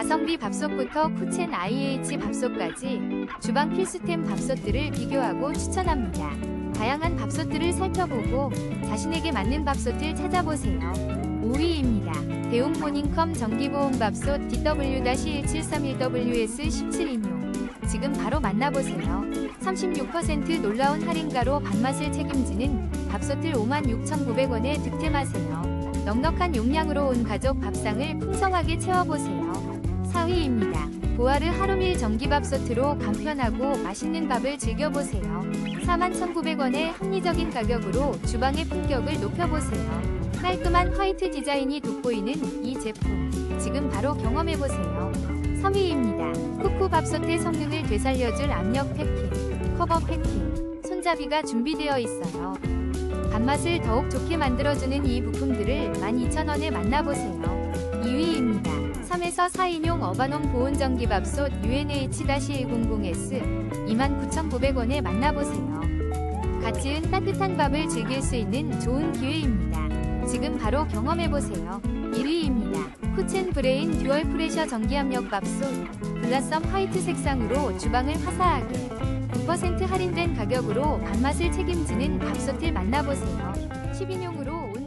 가성비 밥솥부터 쿠첸 IH 밥솥까지 주방 필수템 밥솥들을 비교하고 추천합니다. 다양한 밥솥들을 살펴보고 자신에게 맞는 밥솥을 찾아보세요. 5위입니다. 대웅 모닝컴 전기보온 밥솥 DW-1731WS17 인용 지금 바로 만나보세요. 36% 놀라운 할인가로 밥맛을 책임지는 밥솥을 56,900원에 득템하세요. 넉넉한 용량으로 온 가족 밥상을 풍성하게 채워보세요. 4위입니다. 보아르 하루밀 전기밥솥으로 간편하고 맛있는 밥을 즐겨보세요. 41,900원의 합리적인 가격으로 주방의 품격을 높여보세요. 깔끔한 화이트 디자인이 돋보이는 이 제품 지금 바로 경험해보세요. 3위입니다. 쿠쿠 밥솥의 성능을 되살려줄 압력 패킹, 커버 패킹, 손잡이가 준비되어 있어요. 밥맛을 더욱 좋게 만들어주는 이 부품들을 12,000원에 만나보세요. 2위입니다. 3에서 4인용 어바논 보온전기밥솥 UNH-100S 29,900원에 만나보세요. 갓 지은 따뜻한 밥을 즐길 수 있는 좋은 기회입니다. 지금 바로 경험해보세요. 1위입니다. 쿠첸 브레인 듀얼 프레셔 전기압력 밥솥 블라썸 화이트 색상으로 주방을 화사하게 9% 할인된 가격으로 밥맛을 책임지는 밥솥을 만나보세요. 10인용으로